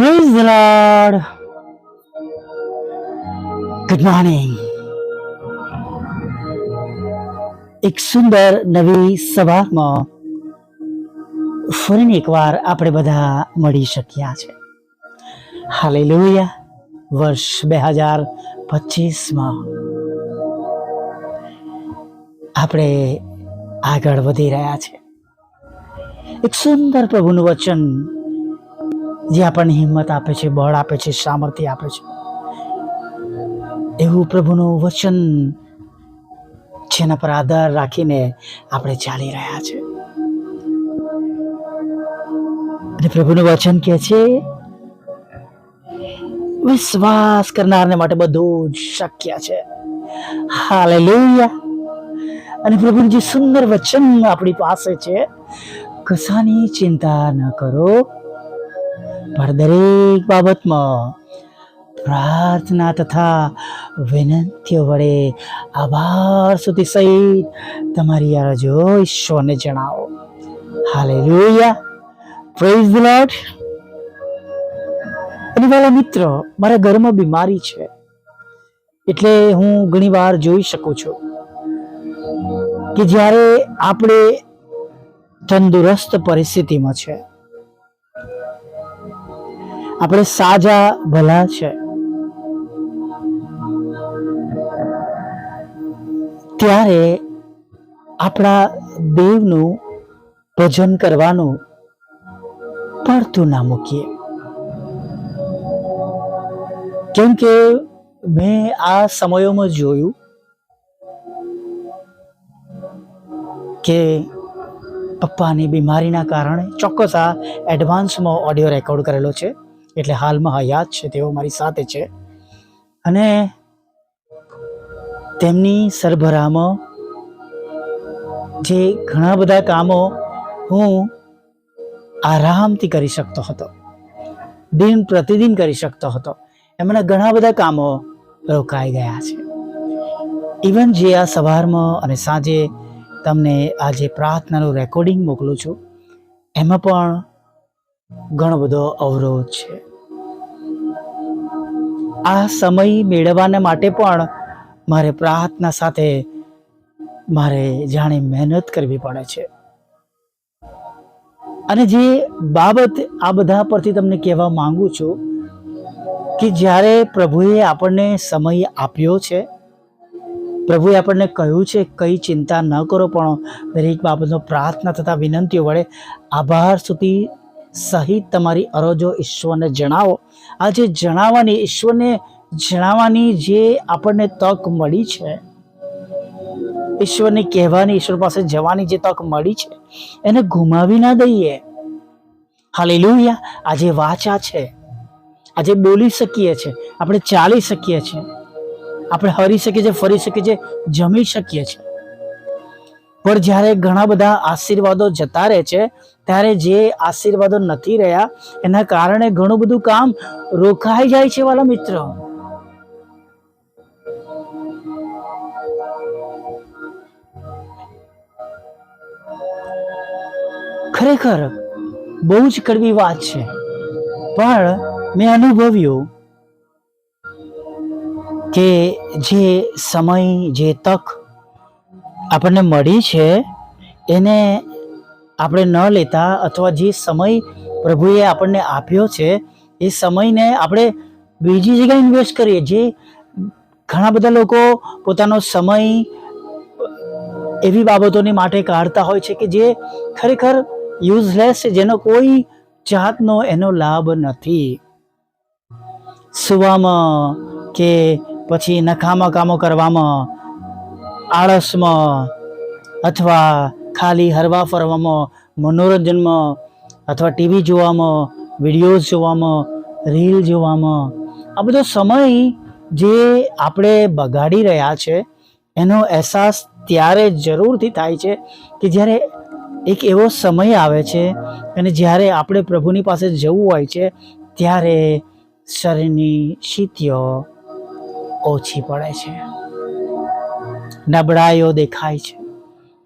Praise the Lord. Good morning. એક સુંદર નવી સવારમાં ફરીને એકવાર આપણે બધા મળી શક્યા છે હાલેલુયા વર્ષ બે હજાર પચીસમાં આપણે આગળ વધી રહ્યા છે એક સુંદર પ્રભુનું વચન જે આપણને હિંમત આપે છે, બળ આપે છે, સામર્થ્ય આપે છે. એવું પ્રભુનું વચન જેના પર આધાર રાખીને આપણે ચાલી રહ્યા છે. અને પ્રભુનું વચન કહે છે, વિશ્વાસ કરનારને માટે બધું જ શક્ય છે. હાલેલુયા. અને પ્રભુનું જે સુંદર વચન આપણી પાસે છે, કશાની ચિંતા ન કરો. પણ દરેક બાબતમાં પ્રાર્થના તથા વિનંતીઓ વડે આભાર સુધી સહિત તમારી અરજો ઈશ્વરને જણાવો. હાલે લોહિયા પ્રેઝ લોર્ડ અને વાલા મિત્રો, મારા ઘરમાં બીમારી છે. એટલે હું ઘણીવાર જોઈ શકું છું કે જ્યારે આપણે તંદુરસ્ત પરિસ્થિતિમાં છે આપણે સાજા ભલા છે. ત્યારે આપણા દેવનું ભજન કરવાનું પડતું ના મૂકીએ. કેમ કે મેં આ સમયોમાં જોયું કે પપ્પાની બીમારીના કારણે ચોક્કસ આ એડવાન્સમાં ઓડિયો રેકોર્ડ કરેલો છે. એટલે હાલમાં હયાત છે, તેઓ મારી સાથે છે. અને તેમની સરભરામાં જે ઘણા બધા કામો હું આરામથી કરી શકતો હતો. દિન પ્રતિદિન કરી શકતો હતો. એમના ઘણા બધા કામો રોકાઈ ગયા છે. ઇવન જે આ સવારમાં અને સાંજે તમને આ જે પ્રાર્થનાનું રેકોર્ડિંગ મોકલું છું. એમાં પણ ઘણો બધો અવરોધ છે. આ સમય મેળવવાના માટે પણ મારે પ્રાર્થના સાથે મારે જાણે મહેનત કરવી પડે છે. અને જે બાબત આ બધા પરથી તમને કહેવા માંગુ છું કે જ્યારે પ્રભુએ આપણને સમય આપ્યો છે પ્રભુએ આપણને કહ્યું છે, કઈ ચિંતા ન કરો, પણ દરેક બાબતનો પ્રાર્થના તથા વિનંતીઓ વડે આભાર સુધી સહિત તમારી અરજો ઈશ્વરને જણાવો. આજે જણાવવાની, ઈશ્વરને જણાવવાની જે આપણને તક મળી છે, ઈશ્વરને કહેવાની, ઈશ્વર પાસે જવાની જે તક મળી છે, એને ગુમાવી ના દઈએ. હાલેલુયા. આજે વાચા છે. આજે બોલી શકીએ છીએ આપણે ચાલી શકીએ છીએ. આપણે હરી શકીએ છીએ, ફરી શકીએ છીએ, જમી શકીએ છીએ. પણ જ્યારે ઘણા બધા આશીર્વાદો જતા રહે છે, ત્યારે જે આશીર્વાદો નથી રહ્યા, એના કારણે ઘણું બધું કામ રોકાઈ જાય છે વાલા મિત્રો. ખરેખર બહુ જ કડવી વાત છે. પણ મેં અનુભવ્યું કે જે સમય, જે તક આપણને મળી છે, એને આપણે ન લેતા અથવા જે સમય પ્રભુએ આપણને આપ્યો છે, એ સમયને આપણે બીજી જગ્યાએ ઇન્વેસ્ટ કરીએ. જે ઘણા બધા લોકો પોતાનો સમય એવી બાબતોની માટે કાઢતા હોય છે કે જે ખરેખર યુઝલેસ છે જેનો કોઈ જાતનો એનો લાભ નથી. સુવામાં કે પછી નકામા કામો કરવામાં, આળસમાં અથવા ખાલી હરવા ફરવામાં, મનોરંજનમાં અથવા ટીવી જોવામાં વિડીયોઝ જોવામાં રીલ જોવામાં, આ બધો સમય જે આપણે બગાડી રહ્યા છે, એનો અહેસાસ ત્યારે જરૂરથી થાય છે કે જ્યારે એક એવો સમય આવે છે અને જ્યારે આપણે પ્રભુની પાસે જવું હોય છે, ત્યારે શરીરની શીતીઓ ઓછી પડે છે. નબળાઈઓ દેખાય છે.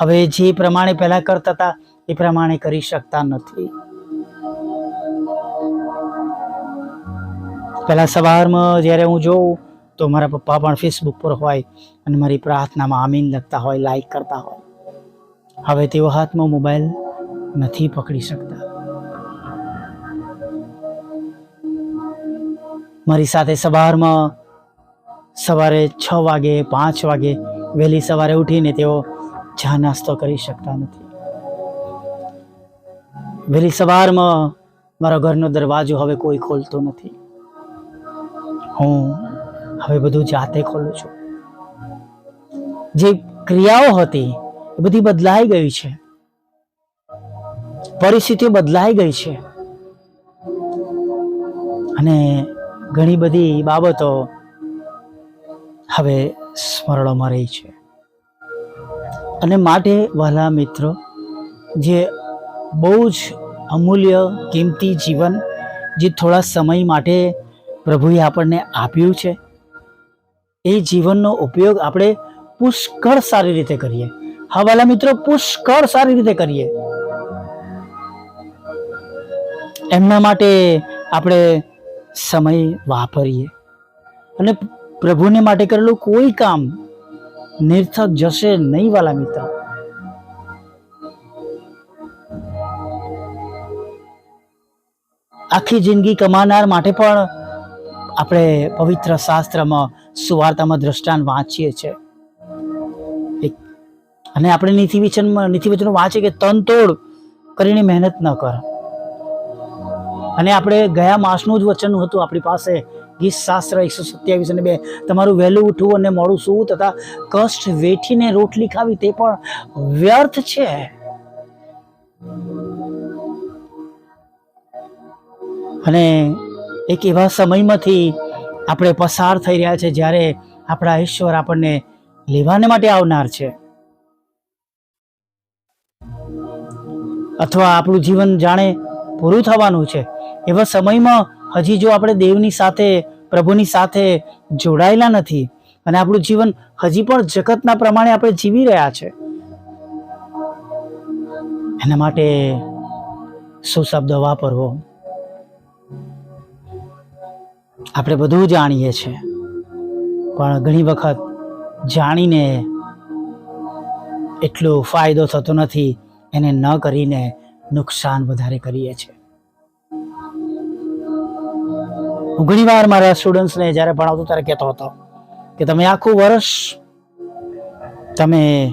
હવે જે પ્રમાણે પહેલા કરતા હતા, એ પ્રમાણે કરી શકતા નથી. પહેલાં સવારમાં જ્યારે હું જોઉં, તો મારા પપ્પા પણ ફેસબુક પર હોય અને મારી પ્રાર્થનામાં આમીન લખતા હોય લાઈક કરતા હોય. હવે તેઓ હાથમાં મોબાઈલ નથી પકડી શકતા. મારી સાથે સવારમાં સવારે છ વાગે, પાંચ વાગે વહેલી સવારે ઉઠીને તેઓ ચા નાસ્તો કરી શકતા નથી. વહેલી સવારમાં મારા ઘરનો દરવાજો હવે કોઈ ખોલતો નથી. હું હવે બધું જાતે ખોલું છું. જે ક્રિયાઓ હતી એ બધી બદલાઈ ગઈ છે. પરિસ્થિતિઓ બદલાઈ ગઈ છે. અને ઘણી બધી બાબતો હવે સ્મરણોમાં રહી છે. અને માટે વહાલા મિત્રો, જે બહુ જ અમૂલ્ય કિંમતી જીવન, જે થોડા સમય માટે પ્રભુએ આપણને આપ્યું છે, એ જીવનનો ઉપયોગ આપણે પુષ્કળ સારી રીતે કરીએ. હા વાલા મિત્રો, પુષ્કળ સારી રીતે કરીએ. એમના માટે આપણે સમય વાપરીએ. અને પ્રભુને માટે કરેલું કોઈ કામ નિર્થક જશે નહીં, વાલા મિત્ર. આખી જિંદગી કમાનાર માટે પણ આપણે પવિત્ર શાસ્ત્રમાં, સુવાર્તામાં દ્રષ્ટાંત વાંચીએ છીએ. અને આપણે નીતિવચનમાં નીતિ વચનો વાંચીએ કે તન તોડ કરીને મહેનત ન કર. અને આપણે ગયા માસનું જ વચન હતું આપણી પાસે. ગીત શાસ્ત્ર એકસો સત્યાવીસ અને બે, તમારું વહેલું ઉઠવું અને મોડું સૂવું તથા કષ્ટ વેઠીને રોટલી ખાવી તે પણ વ્યર્થ છે. અને એક એવા સમયમાંથી આપણે પસાર થઈ રહ્યા છે જ્યારે આપણા ઈશ્વર આપણને લેવાને માટે આવનાર છે. અથવા આપણું જીવન જાણે પૂરું થવાનું છે. એવા સમયમાં હજી જો આપણે દેવની સાથે, પ્રભુની સાથે જોડાયેલા નથી અને આપણું જીવન હજી પણ જગતના પ્રમાણે આપણે જીવી રહ્યા છે, એના માટે શું શબ્દ વાપરવો? આપણે બધું જાણીએ છીએ, પણ ઘણી વખત જાણીને એટલો ફાયદો થતો નથી, એને ન કરીને નુકસાન વધારે કરીએ છીએ. હું ઘણીવાર મારા સ્ટુડન્ટ્સને જ્યારે ભણાવતો ત્યારે કહેતો હતો કે તમે આખું વર્ષ તમે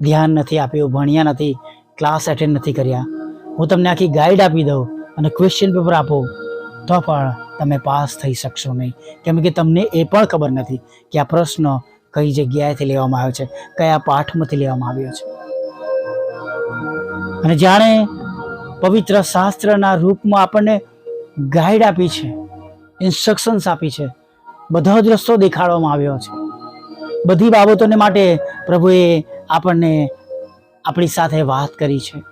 ધ્યાન નથી આપ્યું, ભણ્યા નથી ક્લાસ એટેન્ડ નથી કર્યા. હું તમને આખી ગાઈડ આપી દઉં અને ક્વેશ્ચન પેપર આપું, તો પણ તમે પાસ થઈ શકશો નહીં. કેમ કે તમને એ પણ ખબર નથી કે આ પ્રશ્ન કઈ જગ્યાએથી લેવામાં આવ્યો છે, કયા પાઠમાંથી લેવામાં આવ્યો છે. અને જાણે પવિત્ર શાસ્ત્રના રૂપમાં આપણને ગાઈડ આપી છે. ઇન્સ્ટ્રક્શન્સ આપી છે. બધો જ રસ્તો દેખાડવામાં આવ્યો છે. બધી બાબતોને માટે પ્રભુએ આપણને આપણી સાથે વાત કરી છે.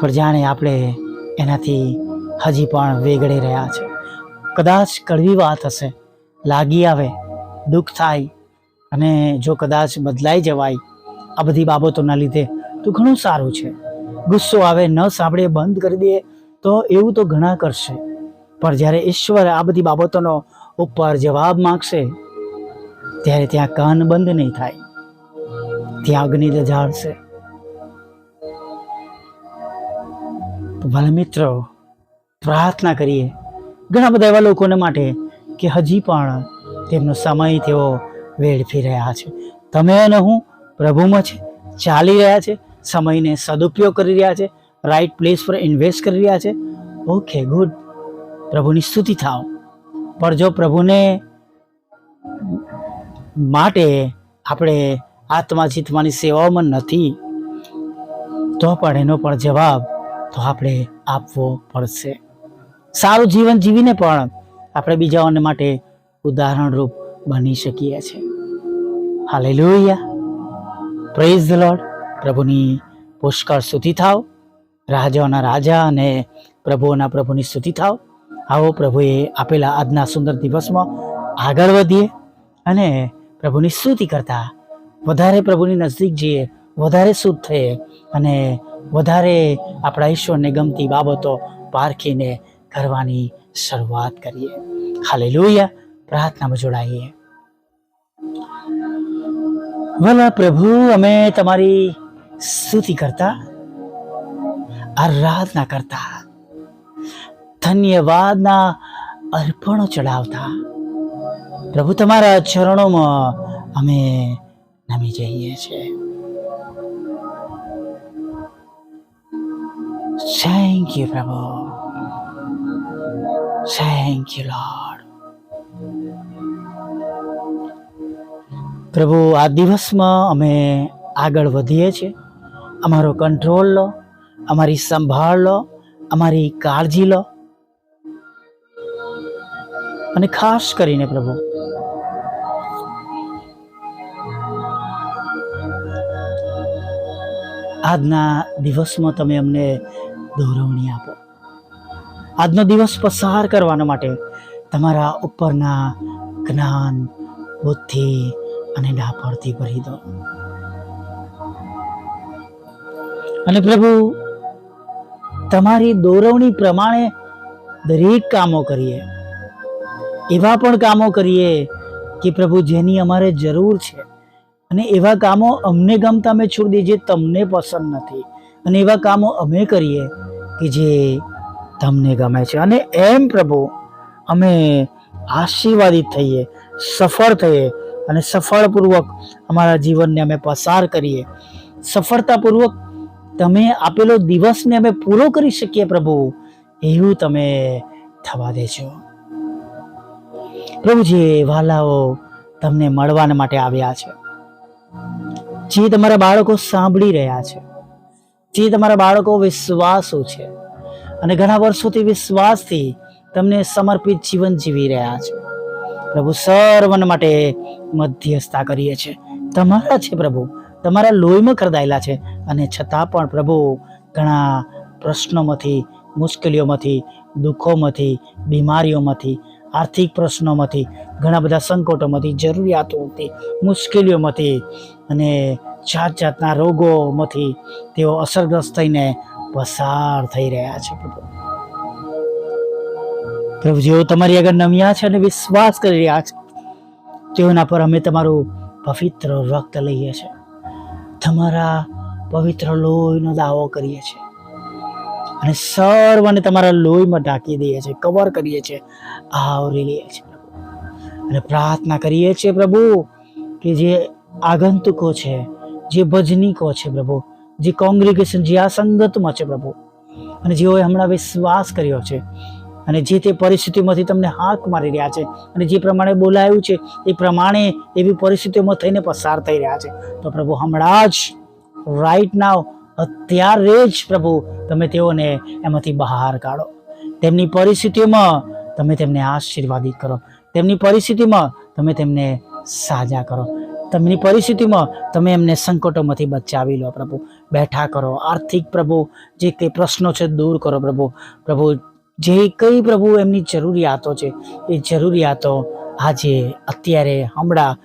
પણ જાણે આપણે એનાથી હજી પણ વેગળે રહ્યા છે. કદાચ કડવી વાત હશે, લાગી આવે, દુઃખ થાય, અને જો કદાચ બદલાઈ જવાય, આ બધી બાબતોના લીધે તો ઘણું સારું છે. ગુસ્સો આવે, ન સાંભળે, બંધ કરી દે, તો એવું તો ઘણા કરશે. પણ જ્યારે ઈશ્વર આ બધી બાબતોનો ઉપર જવાબ માંગશે, ત્યારે ત્યાં કાન બંધ નહીં થાય. ત્યાં અગ્નિ લજાડશે. તો ભલે મિત્રો, પ્રાર્થના કરીએ. ઘણા બધા એવા લોકોને માટે કે હજી પણ તેમનો સમય તેઓ વેડફી રહ્યા છે. તમે અને હું પ્રભુમાં છે, ચાલી રહ્યા છે, સમયને સદુપયોગ કરી રહ્યા છે રાઈટ પ્લેસ પર ઇન્વેસ્ટ કરી રહ્યા છે. ઓકે ગુડ પ્રભુની સ્તુતિ થાવ. પણ જો પ્રભુને માટે આપણે આત્મા જીતવાની સેવાઓમાં નથી, તો પણ એનો પણ જવાબ તો આપણે આપવો પડશે. સારું જીવન જીવીને પણ આપણે બીજાઓને માટે ઉદાહરણરૂપ બની શકીએ છીએ. હાલેલુયા. પ્રેઝ ધ લોર્ડ પ્રભુની પુષ્કળ સ્તુતિ થાવ. રાજાઓના રાજા અને પ્રભુઓના પ્રભુની સ્તુતિ થાવ. આવો પ્રભુએ આપેલા આજના સુંદર દિવસમાં આગળ વધીએ અને પ્રભુની સ્તુતિ કરતા વધારે પ્રભુની નજદીક જઈએ, વધારે શુદ્ધ થઈએ અને વધારે આપણા ઈશ્વરને ગમતી બાબતો પારખીને કરવાની શરૂઆત કરીએ. હાલે લોહિયા પ્રાર્થનામાં જોડાઈએ. ભલા પ્રભુ, અમે તમારી સ્તુતિ કરતા, આરાધના કરતા ધન્યવાદના અર્પણો ચડાવતા. પ્રભુ, તમારા ચરણોમાં અમે નમી જઈએ છીએ. થેન્ક યુ પ્રભુ. થેન્ક યુ લોર્ડ પ્રભુ, આ દિવસમાં અમે આગળ વધીએ છીએ. અમારો કંટ્રોલ લો, અમારી સંભાળ લો, અમારી કાળજી લો. અને ખાસ કરીને પ્રભુ. આજના દિવસમાં તમે અમને દોરવણી આપો. આજનો દિવસ પસાર કરવાના માટે તમારા ઉપરના જ્ઞાન, બુદ્ધિ અને ડાપણથી ભરી દો. અને પ્રભુ, તમારી દોરવણી પ્રમાણે દરેક કામો કરીએ. એવા પણ કામો કરીએ કે પ્રભુ જેની અમારે જરૂર છે. અને એવા કામો અમને ગમતા અમે છોડી દઈએ જે તમને પસંદ નથી. અને એવા કામો અમે કરીએ કે જે તમને ગમે છે. અને એમ પ્રભુ અમે આશીર્વાદિત થઈએ, સફળ થઈએ અને સફળપૂર્વક અમારા જીવનને અમે પસાર કરીએ. સફળતાપૂર્વક તમે આપેલો દિવસને અમે પૂરો કરી શકીએ પ્રભુ, એવું તમે થવા દેજો. પ્રભુજી, વાલાઓ તમને મળવાના માટે આવ્યા છે. જે તમારા બાળકો સાંભળી રહ્યા છે, જે તમારા બાળકો વિશ્વાસો છે અને ઘણા વર્ષોથી વિશ્વાસથી તમને સમર્પિત જીવન જીવી રહ્યા છે. પ્રભુ સર્વન માટે મધ્યસ્થતા કરીએ છે. તમારા છે પ્રભુ, તમારા લોહીમાં ખરદાયેલા છે અને છતાં પણ પ્રભુ ઘણા પ્રશ્નોમાંથી, મુશ્કેલીઓમાંથી, દુઃખોમાંથી, બીમારીઓમાંથી આર્થિક પ્રશ્નોમાંથી, ઘણા બધા સંકટોમાંથી જરૂરિયાતોમાંથી મુશ્કેલીઓમાંથી અને જાત જાતના રોગોમાંથી તેઓ અસરગ્રસ્ત થઈને પસાર થઈ રહ્યા છે. પ્રભુ પ્રભુ, જેઓ તમારી આગળ નમ્યા છે અને વિશ્વાસ કરી રહ્યા છે, તેઓના પર અમે તમારું પવિત્ર રક્ત લઈએ છીએ. તમારા પવિત્ર લોહીનો દાવો કરીએ છીએ. અને સર્વને તમારા લોહીમાં ઢાંકી દઈએ છીએ કવર કરીએ છીએ, આવરી લઈએ છીએ અને પ્રાર્થના કરીએ છીએ પ્રભુ કે જે આગંતુકો છે, જે ભજનીકો છે પ્રભુ, જે કોંગ્રિગેશન જે આ સંગતમાં છે પ્રભુ, અને જેઓએ હમણાં વિશ્વાસ કર્યો છે, અને જે તે પરિસ્થિતિમાંથી તમને હાક મારી રહ્યા છે, અને જે પ્રમાણે બોલાયું છે, એ પ્રમાણે એવી પરિસ્થિતિઓમાં થઈને પસાર થઈ રહ્યા છે. તો પ્રભુ હમણાં જ રાઈટ નાવ અત્યારે જ પ્રભુ તમે તેઓને એમાંથી બહાર કાઢો. તેમની પરિસ્થિતિઓમાં તમે તેમને આશીર્વાદિત કરો. તેમની પરિસ્થિતિમાં તમે તેમને સાજા કરો. તેમની પરિસ્થિતિમાં તમે એમને સંકટોમાંથી બચાવી લો પ્રભુ. બેઠા કરો. આર્થિક પ્રભુ, જે કંઈ પ્રશ્નો છે દૂર કરો પ્રભુ. પ્રભુ, જે કંઈ પ્રભુ એમની જરૂરિયાતો છે, એ જરૂરિયાતો આજે અત્યારે હમણાં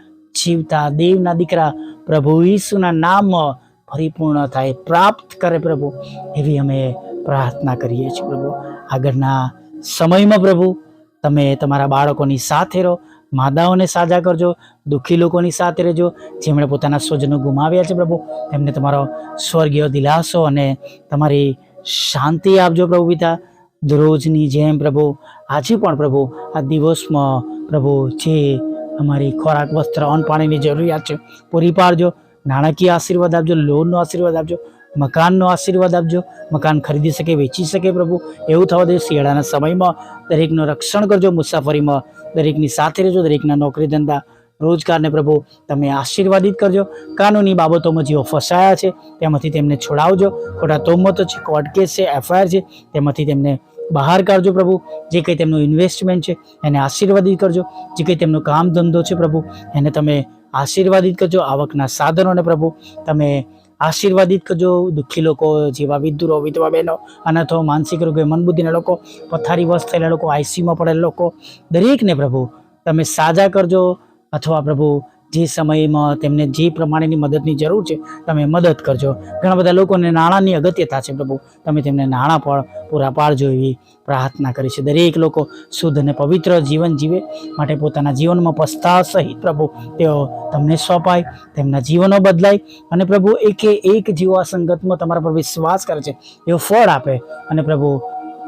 જીવતા દેવના દીકરા પ્રભુ ઈસુના નામમાં પરિપૂર્ણ થાય, પ્રાપ્ત કરે પ્રભુ, એવી અમે પ્રાર્થના કરીએ છીએ પ્રભુ. આગળના સમયમાં પ્રભુ, તમે તમારા બાળકોની સાથે રહો માદાઓને સાજા કરજો, દુઃખી લોકોની સાથે રહેજો, જેમણે પોતાના સ્વજનો ગુમાવ્યા છે પ્રભુ એમને તમારો સ્વર્ગીય દિલાસો અને તમારી શાંતિ આપજો પ્રભુ પિતા. દરરોજની જેમ પ્રભુ, આજે પણ પ્રભુ, આ દિવસમાં પ્રભુ જે અમારી ખોરાક, વસ્ત્ર, અન્ન, પાણીની જરૂરિયાત છે, પૂરી પાડજો. નાણાકીય આશીર્વાદ આપજો, લોનનો આશીર્વાદ આપજો, મકાનનો આશીર્વાદ આપજો, મકાન ખરીદી શકે, વેચી શકે પ્રભુ. એવું થવા દે, શિયાળાના સમયમાં દરેકનું રક્ષણ કરજો, મુસાફરીમાં દરેકની સાથે રહેજો, દરેકના નોકરી ધંધા, રોજગારને પ્રભુ તમે આશીર્વાદિત કરજો. કાનૂની બાબતોમાં જેઓ ફસાયા છે, તેમાંથી તેમને છોડાવજો. ખોટા તોમતો છે કોર્ટ કેસ છે એફઆઈઆર છે, તેમાંથી તેમને બહાર કાઢજો પ્રભુ. જે કંઈ તેમનું ઇન્વેસ્ટમેન્ટ છે, એને આશીર્વાદિત કરજો. જે કંઈ તેમનો કામ ધંધો છે પ્રભુ, એને તમે આશીર્વાદિત કરજો આવકના સાધનોને પ્રભુ. તમે આશીર્વાદિત કરજો દુઃખી લોકો, જેવા વિધુરો, વિધવા બહેનો, અનાથો, માનસિક રોગો, મનબુદ્ધિના લોકો, પથારી વસ્ત થયેલા લોકો, આઈસીયુમાં પડેલા લોકો, દરેકને પ્રભુ તમે સાજા કરજો. અથવા પ્રભુ જે સમયમાં તેમને જે પ્રમાણેની મદદની જરૂર છે, તમે મદદ કરજો. ઘણા બધા લોકોને નાણાંની અગત્યતા છે પ્રભુ. તમે તેમને નાણાં પણ પૂરા પાડજો એવી પ્રાર્થના કરી છે. દરેક લોકો શુદ્ધ અને પવિત્ર જીવન જીવે માટે પોતાના જીવનમાં પસ્તાવ સહિત પ્રભુ તેઓ તમને સોંપાય, તેમના જીવનો બદલાય અને પ્રભુ એકે એક જીવો આ સંગતમાં તમારા પર વિશ્વાસ કરે છે. એવો ફળ આપે અને પ્રભુ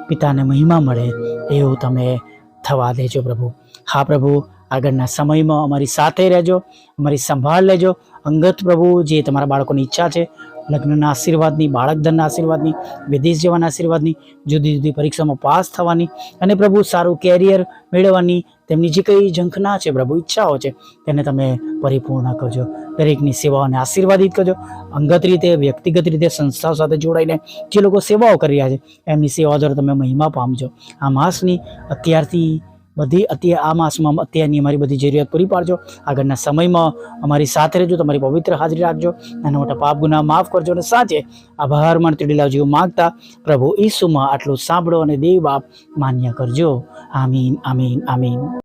પિતાને મહિમા મળે, એવું તમે થવા દેજો પ્રભુ. હા પ્રભુ આગળના સમયમાં અમારી સાથે રહેજો, અમારી સંભાળ લેજો. અંગત પ્રભુ, જે તમારા બાળકોની ઈચ્છા છે, લગ્નના આશીર્વાદની, બાળકધનના આશીર્વાદની, વિદેશ જવાના આશીર્વાદની, જુદી જુદી પરીક્ષામાં પાસ થવાની અને પ્રભુ સારું કેરિયર મેળવવાની તેમની જે કંઈ ઝંખના છે, પ્રભુ ઈચ્છાઓ છે, તેને તમે પરિપૂર્ણ કરજો. દરેકની સેવાઓને આશીર્વાદિત કરજો. અંગત રીતે, વ્યક્તિગત રીતે, સંસ્થાઓ સાથે જોડાઈને જે લોકો સેવાઓ કરી રહ્યા છે, એમની સેવાઓ દ્વારા તમે મહિમા પામજો. આ માસની અત્યારથી બધી અત્યારે આ માસમાં અત્યારની અમારી બધી જરૂરિયાત પૂરી પાડજો. આગળના સમયમાં અમારી સાથે રહેજો, તમારી પવિત્ર હાજરી રાખજો. નાના મોટા પાપ, ગુના માફ કરજો અને સાચે આભાર માનતી લાવજો માગતા પ્રભુ ઈસુમાં આટલું સાંભળો અને દેવ બાપ માન્ય કરજો. આમીન આમીન આમીન.